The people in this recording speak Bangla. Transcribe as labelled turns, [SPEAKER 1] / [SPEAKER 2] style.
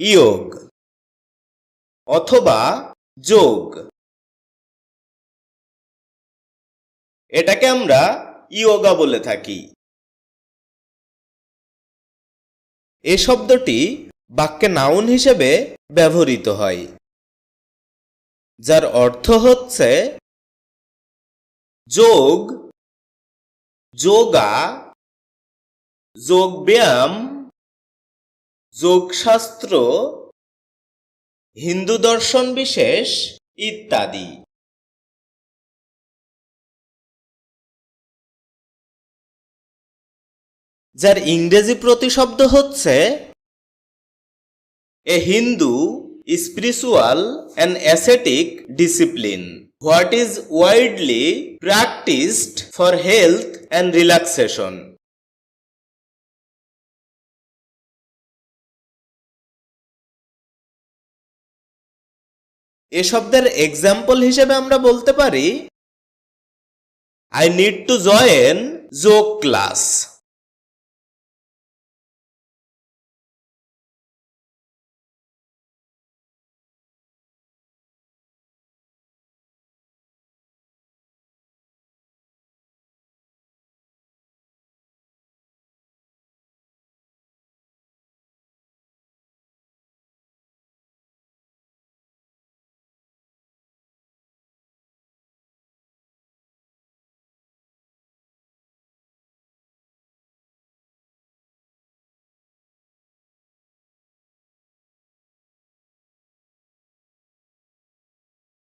[SPEAKER 1] ইয়োগ অথবা যোগ। এটাকে আমরা ইয়োগা বলে থাকি। এ শব্দটি বাক্যে নাউন হিসেবে ব্যবহৃত হয়, যার অর্থ হচ্ছে যোগ, যোগা যোগব্যায়াম যোগশাস্ত্র, হিন্দু দর্শন বিশেষ ইত্যাদি। যার ইংরেজি প্রতিশব্দ হচ্ছে, a Hindu spiritual and ascetic discipline what is widely practised for health and relaxation এ শব্দের এক্সাম্পল হিসেবে আমরা বলতে পারি I need to join yoga class